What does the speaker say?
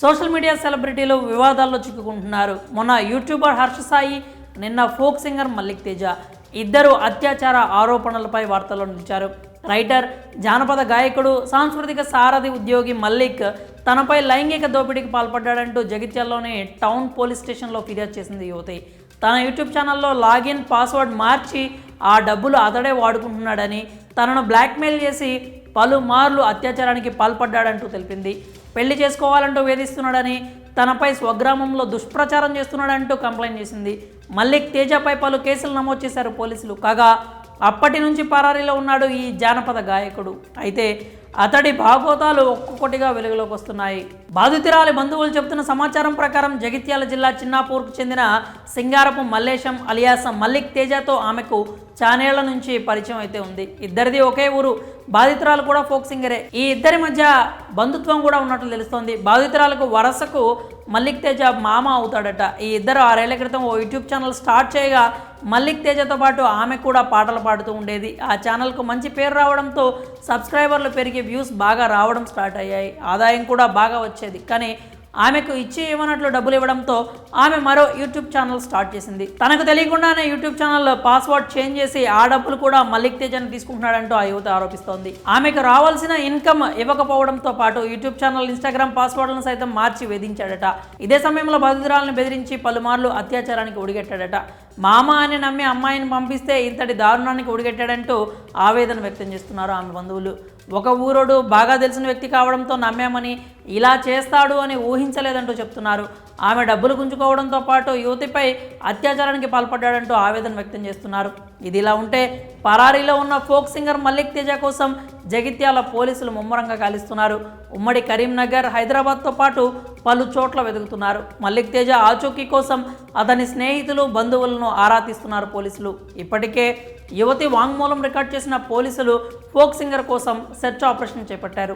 Social media సెలబ్రిటీలు వివాదాల్లో చిక్కుకుంటున్నారు. మొన్న YouTuber Harsha Sai నిన్న ఫోక్ సింగర్ మల్లిక్ తేజ. ఇద్దరు అత్యాచార ఆరోపణలపై వార్తల్లో నిలిచారు. రైటర్ జానపద గాయకుడు సాంస్కృతిక సారథి ఉద్యోగి మల్లిక్ తనపై లైంగిక దోపిడీకి పాల్పడ్డాడంటూ జగిత్యాల్లోని టౌన్ పోలీస్ స్టేషన్లో ఫిర్యాదు చేసింది యువతి. తన యూట్యూబ్ ఛానల్లో లాగిన్ పాస్వర్డ్ మార్చి ఆ డబ్బులు అతడే వాడుకుంటున్నాడని తనను బ్లాక్మెయిల్ చేసి పలుమార్లు అత్యాచారానికి పాల్పడ్డాడంటూ తెలిపింది. పెళ్ళి చేసుకోవాలంటూ వేధిస్తున్నాడని తనపై స్వగ్రామంలో దుష్ప్రచారం చేస్తున్నాడంటూ కంప్లైంట్ చేసింది. మల్లిక్ తేజపై పలు కేసులు నమోదు చేశారు పోలీసులు. కాగా అప్పటి నుంచి పరారీలో ఉన్నాడు ఈ జానపద గాయకుడు. అయితే అతడి భాగోతాలు ఒక్కొక్కటిగా వెలుగులోకి వస్తున్నాయి. బాధితురాలి బంధువులు చెబుతున్న సమాచారం ప్రకారం జగిత్యాల జిల్లా చిన్నాపూర్కు చెందిన సింగారపు మల్లేశం అలియాస మల్లిక్ తేజతో ఆమెకు చానేళ్ళ నుంచి పరిచయం అయితే ఉంది. ఇద్దరిది ఒకే ఊరు. బాధితురాలు కూడా ఫోక్ సింగరే. ఈ ఇద్దరి మధ్య బంధుత్వం కూడా ఉన్నట్లు తెలుస్తోంది. బాధితురాలకు వరసకు మల్లిక్ తేజ మామ అవుతాడట. ఈ ఇద్దరు ఆరేళ్ళ క్రితం ఓ యూట్యూబ్ ఛానల్ స్టార్ట్ చేయగా మల్లిక్ తేజతో పాటు ఆమె కూడా పాటలు పాడుతూ ఉండేది. ఆ ఛానల్కు మంచి పేరు రావడంతో సబ్స్క్రైబర్లు పెరిగి వ్యూస్ బాగా రావడం స్టార్ట్ అయ్యాయి. ఆదాయం కూడా బాగా వచ్చేది. కానీ ఆమెకు ఇచ్చి ఇవ్వనట్లు డబ్బులు ఇవ్వడంతో ఆమె మరో యూట్యూబ్ ఛానల్ స్టార్ట్ చేసింది. తనకు తెలియకుండానే యూట్యూబ్ ఛానల్ పాస్వర్డ్ చేంజ్ చేసి ఆ డబ్బులు కూడా మల్లిక్ తేజని తీసుకుంటున్నాడంటూ ఆ యువత ఆరోపిస్తోంది. ఆమెకు రావాల్సిన ఇన్కమ్ ఇవ్వకపోవడంతో పాటు యూట్యూబ్ ఛానల్ ఇన్స్టాగ్రామ్ పాస్వర్డ్లను సైతం మార్చి వేధించాడట. ఇదే సమయంలో బాధితురాలను బెదిరించి పలుమార్లు అత్యాచారానికి ఒడిగట్టాడట. మామ అని నమ్మి అమ్మాయిని పంపిస్తే ఇంతటి దారుణానికి ఒడిగట్టాడంటూ ఆవేదన వ్యక్తం చేస్తున్నారు ఆమె బంధువులు. ఒక ఊరోడు బాగా తెలిసిన వ్యక్తి కావడంతో నమ్మామని ఇలా చేస్తాడు అని ఊహించలేదంటూ చెప్తున్నారు. ఆమె డబ్బులు గుంజుకోవడంతో పాటు యువతిపై అత్యాచారానికి పాల్పడ్డాడంటూ ఆవేదన వ్యక్తం చేస్తున్నారు. ఇది ఇలా ఉంటే పరారీలో ఉన్న ఫోక్ సింగర్ మల్లిక్ తేజ కోసం జగిత్యాల పోలీసులు ముమ్మరంగా గాలిస్తున్నారు. ఉమ్మడి కరీంనగర్ హైదరాబాద్తో పాటు పలు చోట్ల వెతుకుతున్నారు మల్లిక్ తేజ ఆచూకీ కోసం అతని స్నేహితులు బంధువులను ఆరా తీస్తున్నారు పోలీసులు. ఇప్పటికే యువతి వాంగ్మూలం రికార్డ్ చేసిన పోలీసులు ఫోక్ సింగర్ కోసం సెర్చ్ ఆపరేషన్ చేపట్టారు.